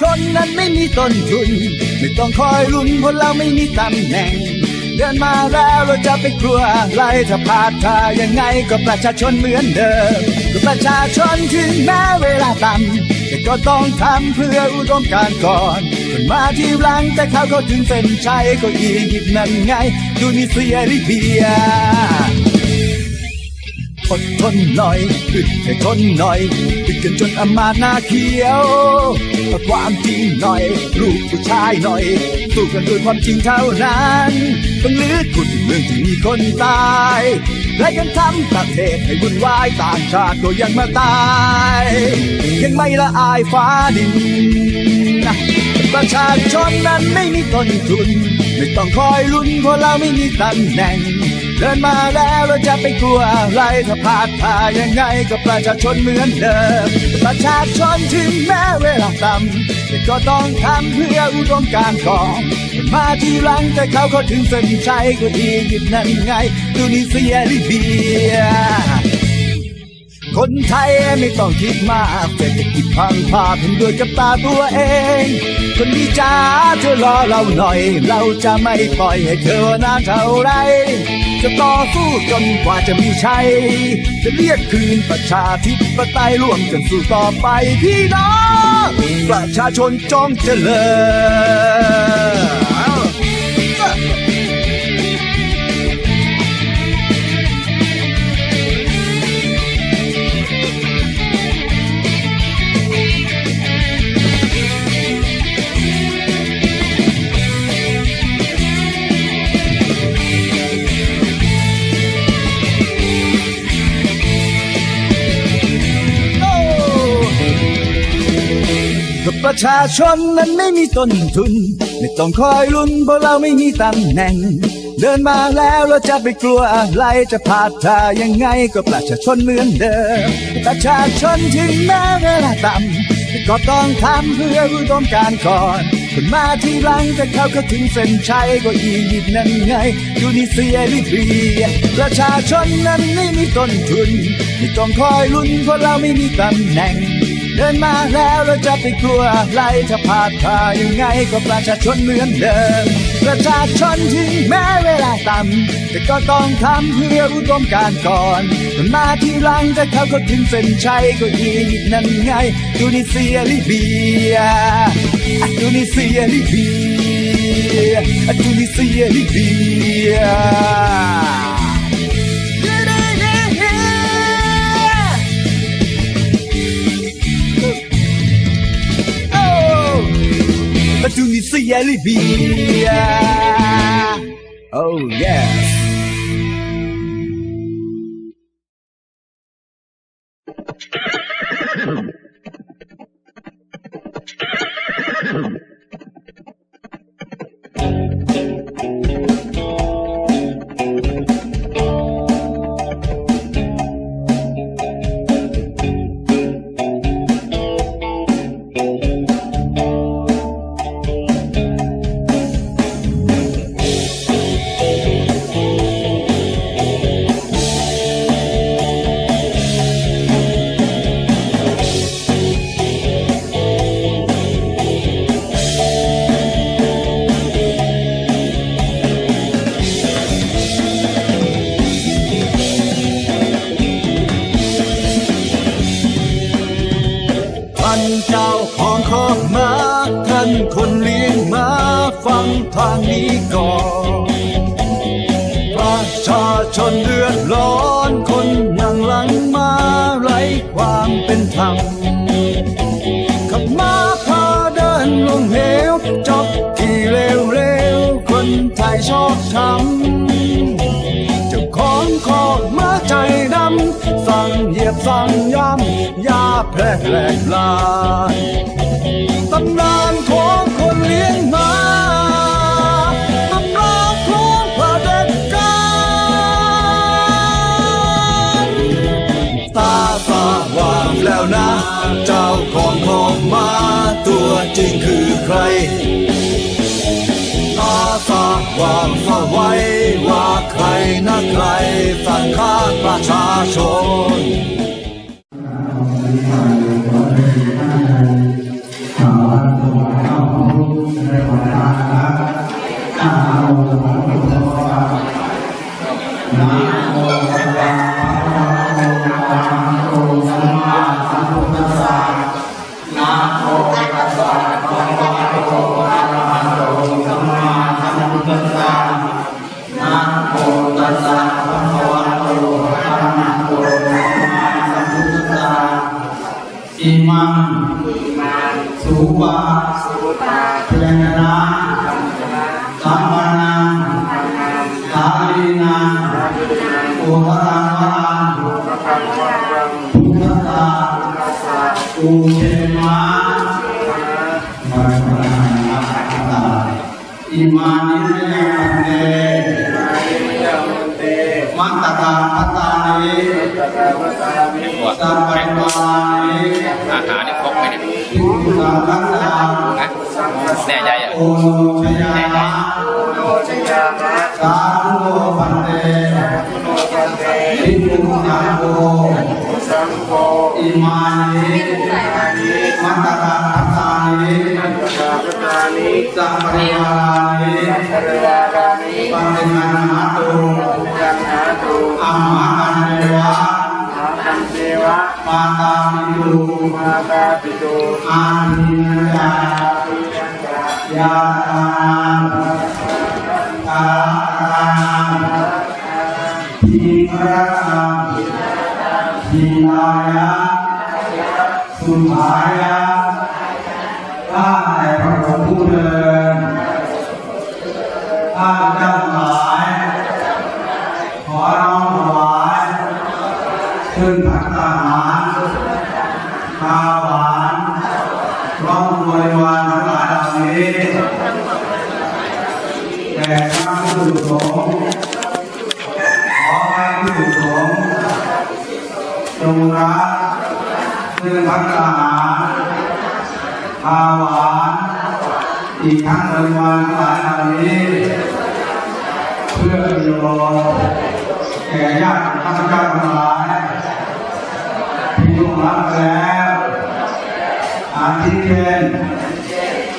ชนนั้นไม่มีต้นทุน ไม่ต้องคอยลุ้นเพราะเราไม่มีตำแหน่ง เดินมาแล้วเราจะไปกลัวอะไรถ้าพลาดท่ายังไงก็ประชาชนเหมือนเดิมก็ประชาชนถึงแม้เวลาต่ำแต่ก็ต้องทำเพื่ออุดมการณ์ก่อนคนมาทีหลังแต่เขาก็ถึงเส้นชัยก็อียิปต์นั่นไง ดูนิเซียลิเบีย ดทนหน่อยอึดให้ทนหน่อยอึดกันจนอมาตย์หน้าเขียวเอาความจริงหน่อย ลูกผู้ชายหน่อยสู้กันด้วยความจริงเท่านั้นต้องลืดขุดเรื่องที่มีคนตายและกันทำประเทศให้วุ่นวายต่างชาติก็ยังมาตาย ยังไม่ละอายฟ้าดินประชาชนนั้นไม่มีต้นทุน ไม่ต้องคอยลุ้นเพราะเราไม่มีตำแหน่ง เดินมาแล้วเราจะไปกลัวอะไรถ้าพลาดท่ายังไงก็ประชาชนเหมือนเดิม ประชาชนถึงแม้เวลาต่ำแต่ก็ต้องทำเพื่ออุดมการณ์ก่อนมาทีหลังแต่เขาก็ถึงเส้นชัยก็อียิปต์นั่นไงตูนิเซียลิเบีย คนไทยไม่ต้องคิดมากเศรษฐกิจพังพาเห็นด้วยกับตาตัวเอง คนดีจ้าเธอรอเราหน่อย เราจะไม่ปล่อยให้เธอนานเท่าไร จะต่อสู้จนกว่าจะมีชัย จะเรียกคืนประชาธิปไตยร่วมกันสู้ต่อไปพี่น้อง ประชาชนจงเจริญ ประชาชนนั้นไม่มีต้นทุน ไม่ต้องคอยลุ้นเพราะเราไม่มีตำแหน่ง เดินมาแล้วเราจะไปกลัวอะไรจะพาดทายังไงก็ประชาชนเหมือนเดิม ประชาชนถึงแม้เวลาต่ำก็ต้องทำเพื่ออุดมการก่อนคนมาทีหลังแต่เขาก็ถึงเส้นชัยก็อียิปต์นั่นไงยูนิเซียลิเบียประชาชนนั้นไม่มีต้นทุนไม่ต้องคอยลุ้นเพราะเราไม่มีตำแหน่ง เดินมาแล้วเราจะไปกลัวอะไรถ้าพาดท่ายังไงก็ประชาชนเหมือนเดิม ประชาชนถึงแม้เวลาต่ำแต่ก็ต้องทำเพื่ออุดมการก่อนคนมาทีหลังแต่เขาก็ถึงเส้นชัยก็อียิปต์นั่นไงตูนิเซียลิเบียอะตูนิเซียลิเบียอะตูนิเซียลิเบีย opportunity alivia. Oh, yeah. ก่อประชาชนเดือดร้อนคนนั่งหลังมาไร้ความเป็นธรรมขับมาพาเดินลงเหวจบที่เร็วๆคนไทยชอบทำเจ้าของคอกมาใจดำสั่งเหยียบสั่งย้ำยาแพร่แหลกลายตำนานของคนเลี้ยงมา นะ เจ้าของหอมมาตัวจริงคือใคร อาสว่างสวัยว่าใครนะใครสังฆาประชาชน สัมปันวานิอาหารนี่ครบไหมเนี่ยภิกขุสังฆัสสะนะแน่ใจอะโอโนชยามะสาธุปันเตภิกขุสังโฆอิมานิมัตตตาพัตตานิสัมปริวารานิปัญญานาตุอัมมากันเดว ทันเทวะมาตาปิตุอานิยายาตาตาทีมรักทีมายะสุภายะข้าแต่พระองค์ผู้เดินข้าเจ้าหลาย ทั้งบริวารทั้งหลายเหล่านี้ เพื่อประโยชน์แก่ญาติข้าพเจ้าทั้งหลายที่ล่วงลับแล้วอาทิเช่น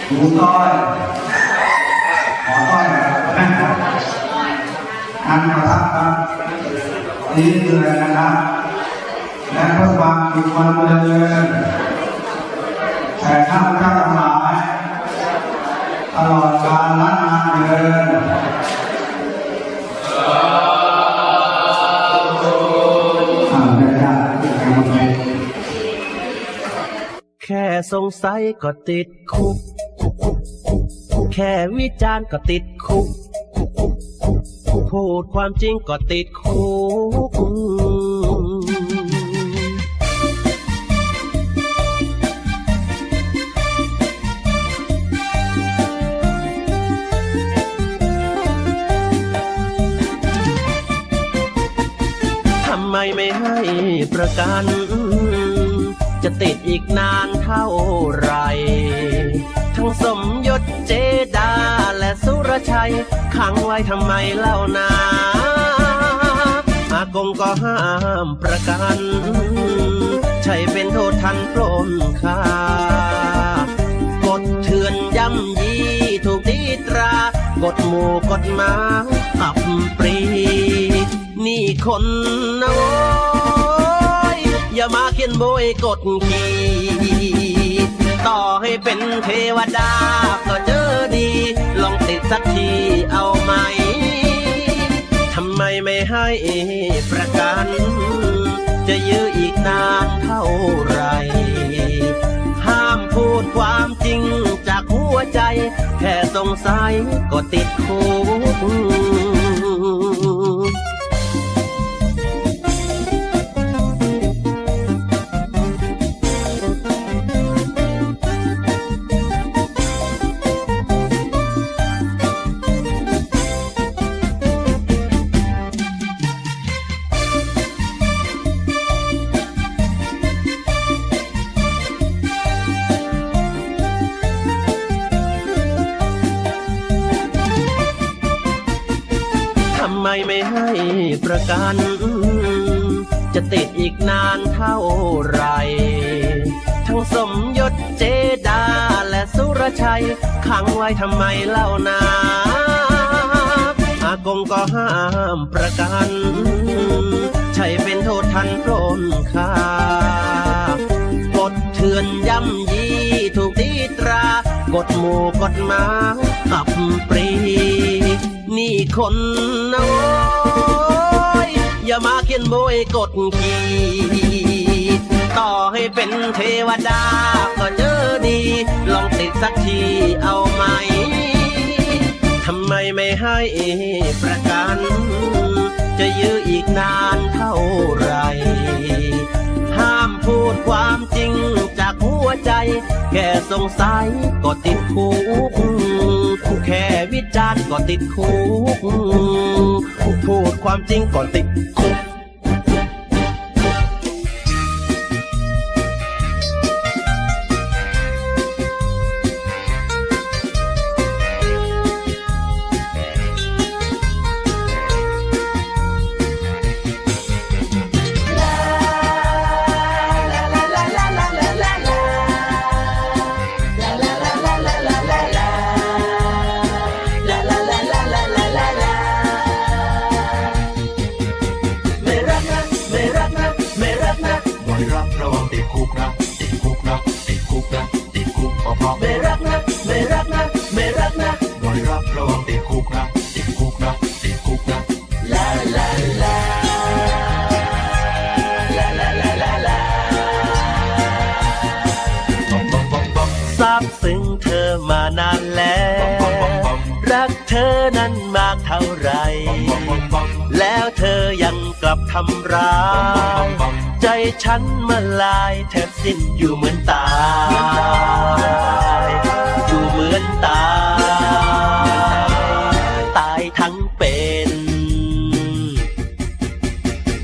หมูต้อยขอต้อยอันประทับครับนี่คืออะไรนะครับและพระบางอีกวันเดินแต่ข้าพเจ้าทั้งหลาย ตลอดกาลนานเดินแค่สงสัยก็ติดคุก แค่วิจารณ์ก็ติดคุก พูดความจริงก็ติดคุก ไม่ไม่ให้ประกัน จะติดอีกนานเท่าไร ทั้งสมยศเจดาและสุรชัยขังไว้ทำไมเล่านาอากงก็ห้ามประกันใช่เป็นโทษทันปล้นค่ากฎเถื่อนย่ำยีถูกตีตรากฎหมู่กฎหมาขับปรี นี่คนนะโว้ยอย่ามาเขียนโบยกดขี่ต่อให้เป็นเทวดาก็เจอดี ลองติดสักทีเอาไหมทำไมไม่ให้ประกัน จะยื้ออีกนานเท่าไร ห้ามพูดความจริงจากหัวใจ แค่สงสัยก็ติดคุก ประกัน จะติดอีกนานเท่าไร ทั้งสมยศเจดาและสุรชัยขังไว้ทำไมเล่านาอากงก็ห้ามประกัน ใช่เป็นโทษทันปล้นค่ากฎเถื่อนย่ำยีถูกตีตรากฎหมู่กฎหมาขับปรี นี่คนนะโว้ย อย่ามาเขียนโบยกดขี่ต่อให้เป็นเทวดา ก็เจอดี ลองติดสักทีเอาไหม ทำไมไม่ให้ประกัน จะยื้ออีกนานเท่าไหร ห้ามพูดความจริงจากหัวใจ แค่สงสัยก็ติดคุกแค่วิจารณ์ก็ติดคุกพูดความจริงก่อนติดคุก ลับทำร้าย ใจฉันมาลายแทบสิ้นอยู่เหมือนตาย อยู่เหมือนตาย ตายทั้งเป็น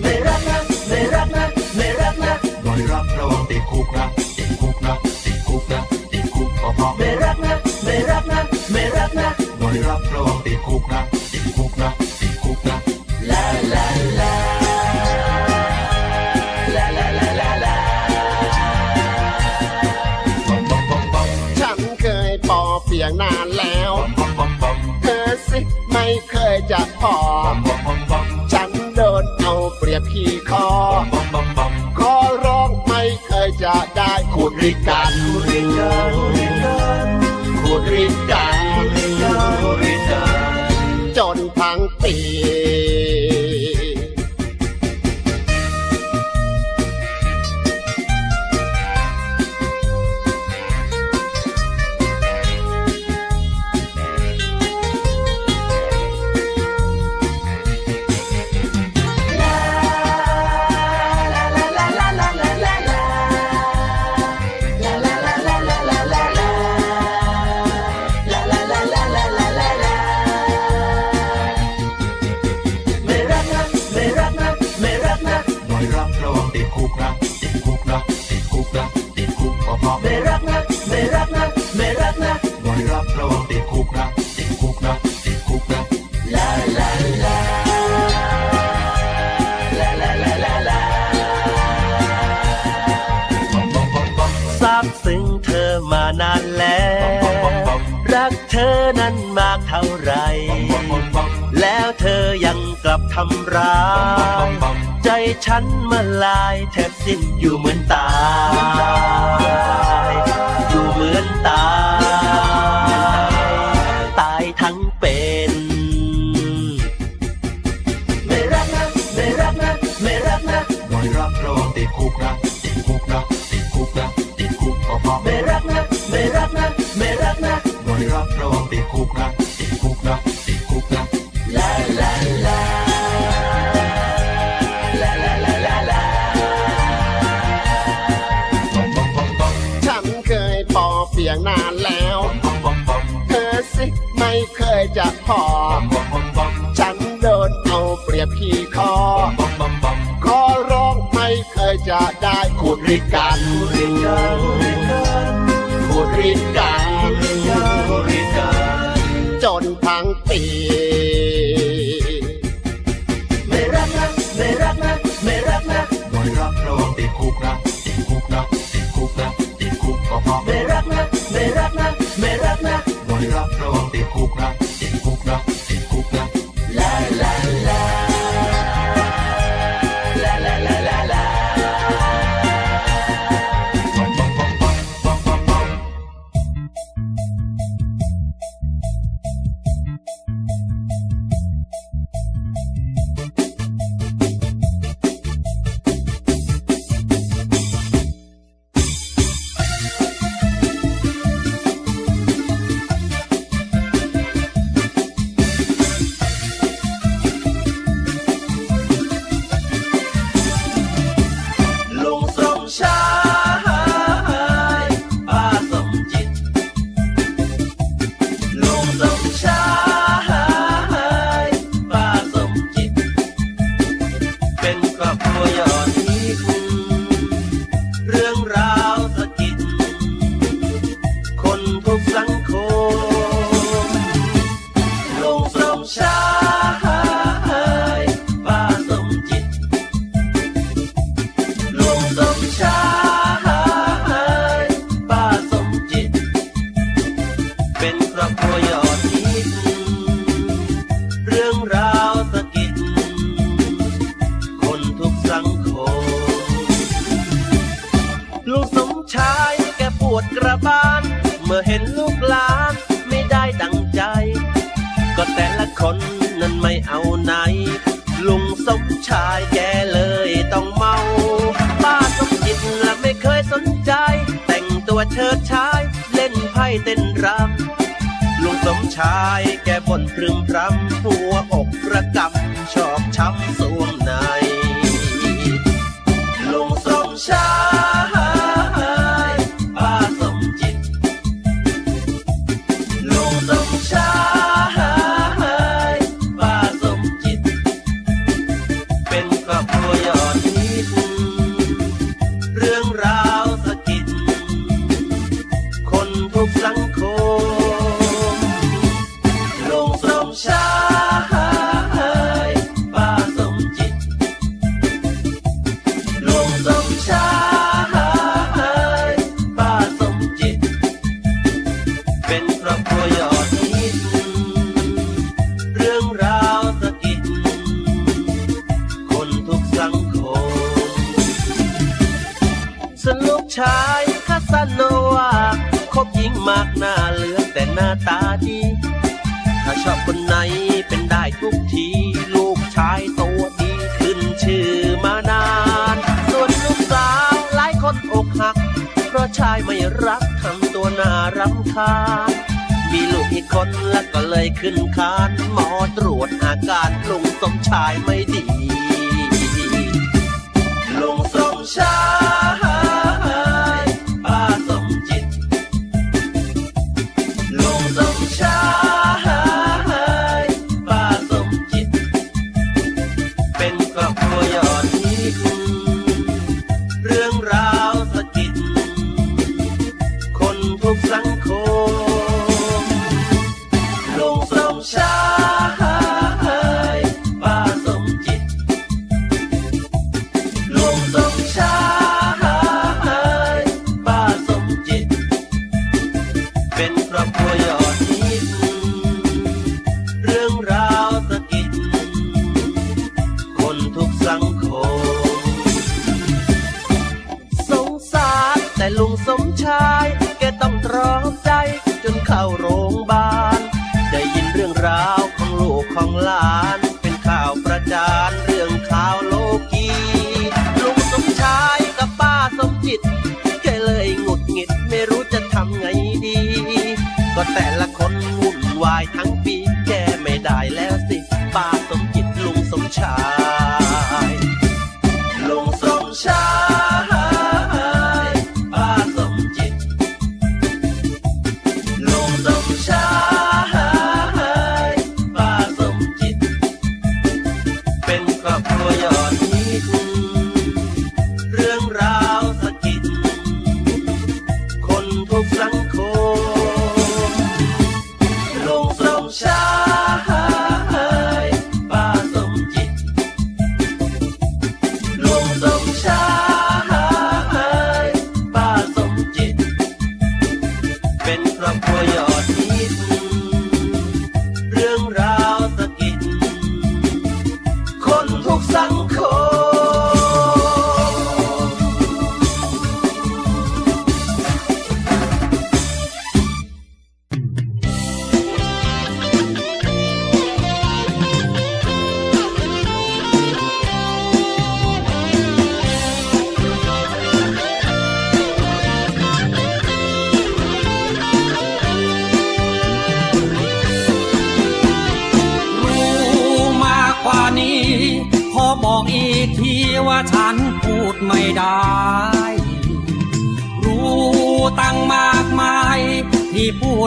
ไม่รักนะ ไม่รักนะ ไม่รักนะบอยรับระวังติดคุกนะ ติดคุกนะ ติดคุกนะ ติดคุกเพราะไม่รักนะ ไม่รักนะ ไม่รักนะบอยรับระวังติดคุกนะ พอ ฉันโดนเอาเปรียบพี่คอขอร้องไม่เคยจะได้คุยกัน ทำร้าย ใจฉันมาลายแทบสิ้นอยู่เหมือนตาย อยู่เหมือนตาย ตายทั้งเป็น ไม่รักนะ ไม่รักนะ ไม่รักนะบอยรับระวังติดคุกนะ ติดคุกนะ ติดคุกนะ ติดคุกเพราะไม่รักนะ ไม่รักนะ ไม่รักนะบอยรับระวังติดคุกนะ ติดคุกนะติดคุกนะ ริกันโคตรริกัน ตัวน่ารำคาญมีลูกอีกคนแล้วก็เลยขึ้นคานหมอตรวจอาการลุงสมชายไม่ดี ลุงสมชาย ลุงสมชายแกต้องตรอมใจจนเข้าโรงพยาบาลได้ยินเรื่องราว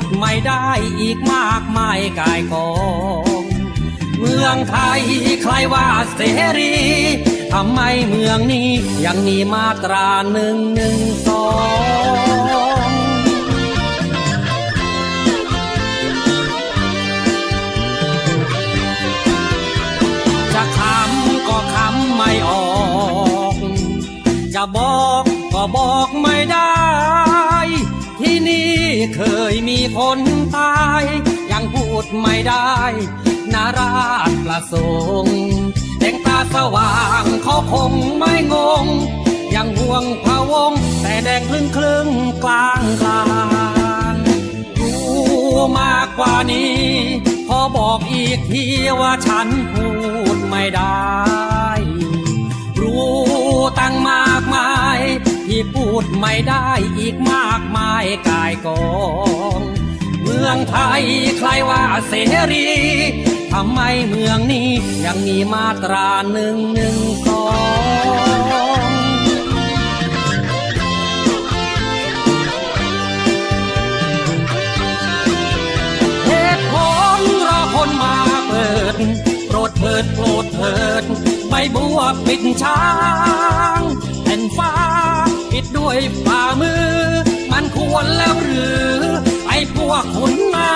ดไม่ได้อีกมากมายกายกองเมืองไทยใครว่าเสรีทำไมเมืองนี้ยังมีมาตราหนึ่งหนึ่งสองจะคำก็คำไม่ออก จะบอกก็บอก ยมีคนตาย ยังพูดไม่ได้นาราชประสงค์แดงตาสว่างเขาคงไม่งง ยังห่วงพะวง แต่แดงครึ่งครึ่งกลางกลางรู้มากกว่านี้ ขอบอกอีกทีว่าฉันพูดไม่ได้ รู้ตั้งมากมาย ที่พูดไม่ได้อีกมากมายกายกองเมืองไทยใครว่าเสรีทำไมเมืองนี้ยังมีมาตราหนึ่งหนึ่งสองเหตุผลรอคนมาเปิด โปรดเถิดโปรดเถิดใบบัวปิดช้างแผ่นฟ้า ด้วยฝ่ามือ มันควรแล้วหรือไอ้พวกขุนนา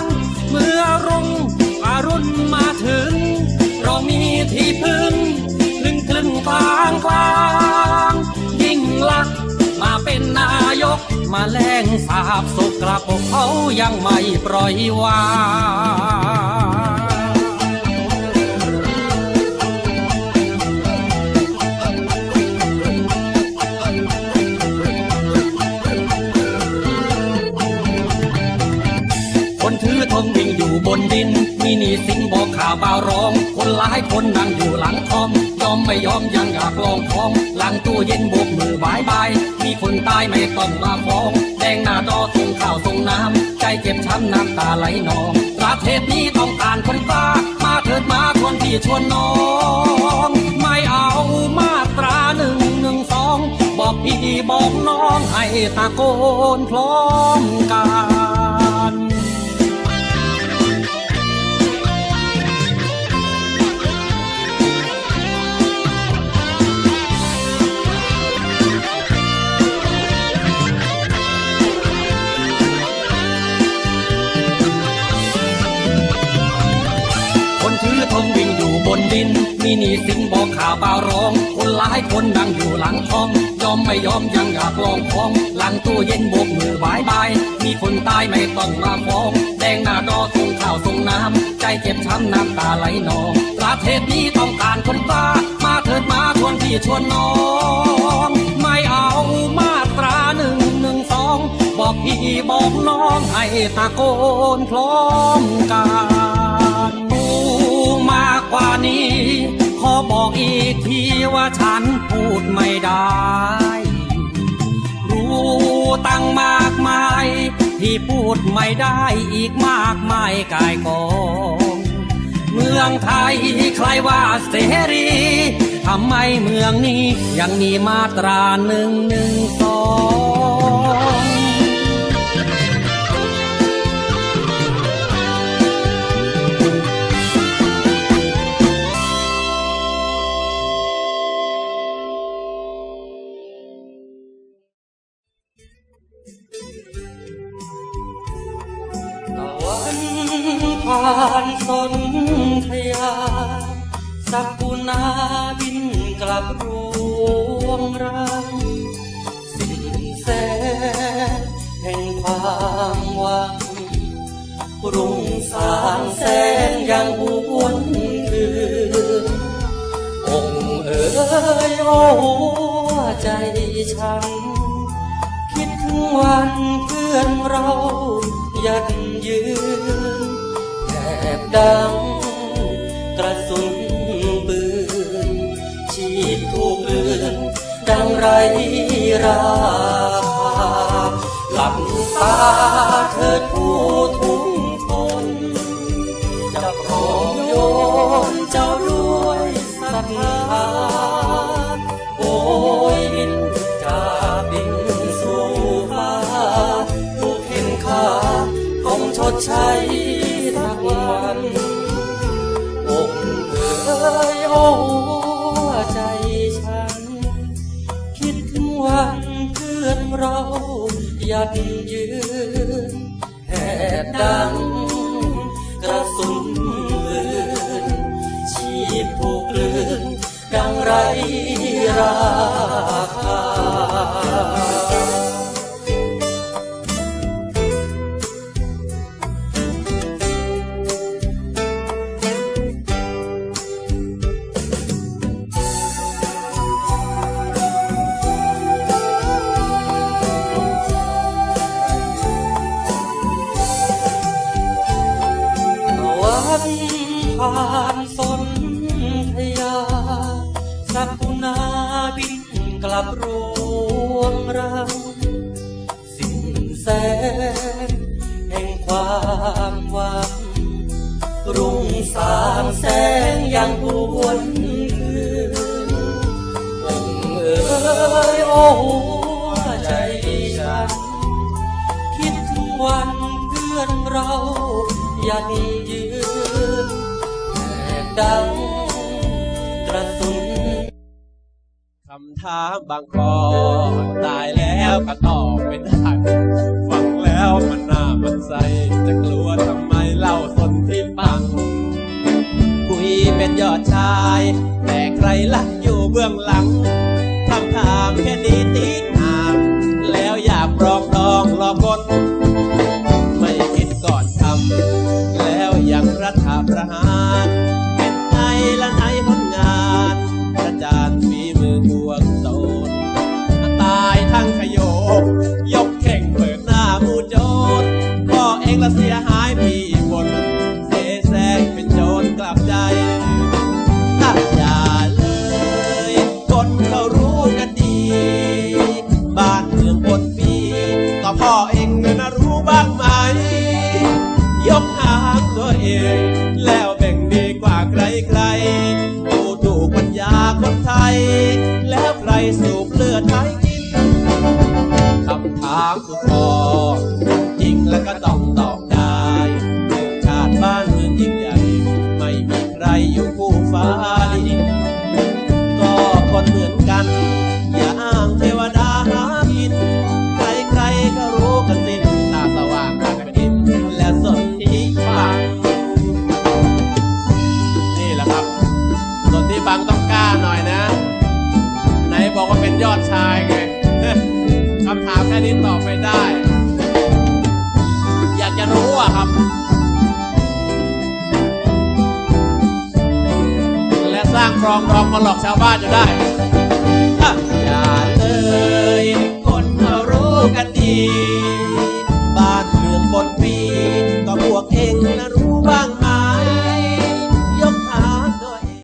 งเมื่อรุ่งอรุณมาถึง เรามีที่พึ่งลึงคลึงกลางกลางยิ่งลักมาเป็นนายกมาแรงสาบสุกกระปกเขายังไม่ปล่อยวางายคนนั่งอยู่หลังคอมยอมไม่ยอมยังอยากลองของ หลังตู้เย็นโบกมือบายบาย มีคนตายไม่ต้องมาฟ้องแดงหน้าดอส่งข้าวส่งน้ำ ใจเจ็บช้ำน้ำตาไหลนอง ประเทศนี้ต้องการคนกล้ามาเถิดมาคนที่ชวนน้อง ไม่เอามาตราหนึ่งหนึ่งสองบอกพี่บอกน้องให้ตะโกนพร้อมกัน ดิน มีหนีสินบอกข่าวเบาร้อง คนหลายคนนั่งอยู่หลังท้อง ยอมไม่ยอมยังอยากลองของ หลังตู้เย็นโบกมือบายบาย มีคนตายไม่ต้องมาฟ้อง แดงหน้าดอส่งข้าวส่งน้ำ ใจเจ็บช้ำน้ำตาไหลนอง ประเทศนี้ต้องการคนกล้ามาเถิดมาชวนพี่ชวนน้อง ไม่เอามาตราหนึ่งหนึ่งสอง บอกพี่บอกน้องให้ตะโกนพร้อมกัน กว่านี้ ขอบอกอีกทีว่าฉันพูดไม่ได้ รู้ตั้งมากมาย ที่พูดไม่ได้อีกมากมายกายกองเมืองไทยใครว่าเสรีทำไมเมืองนี้ยังมีมาตราหนึ่งหนึ่งสอง ไรราคาหลับตาเถิดผู้ทุกท ยัดยืนแหดดัง กระสุนปืนชีพผูกลืนดังไรรา ชาย แต่ใครละอยู่เบื้องหลังคำถามแค่นี้ตีหางแล้วอยากปลองดองรอกน phước tỏ, chim là cá đồng ครองรองมาหลอกชาวบ้านจะได้ อย่าเลยคนเขารู้กันดี บ้านเมืองบนปีก็พวกเองนะ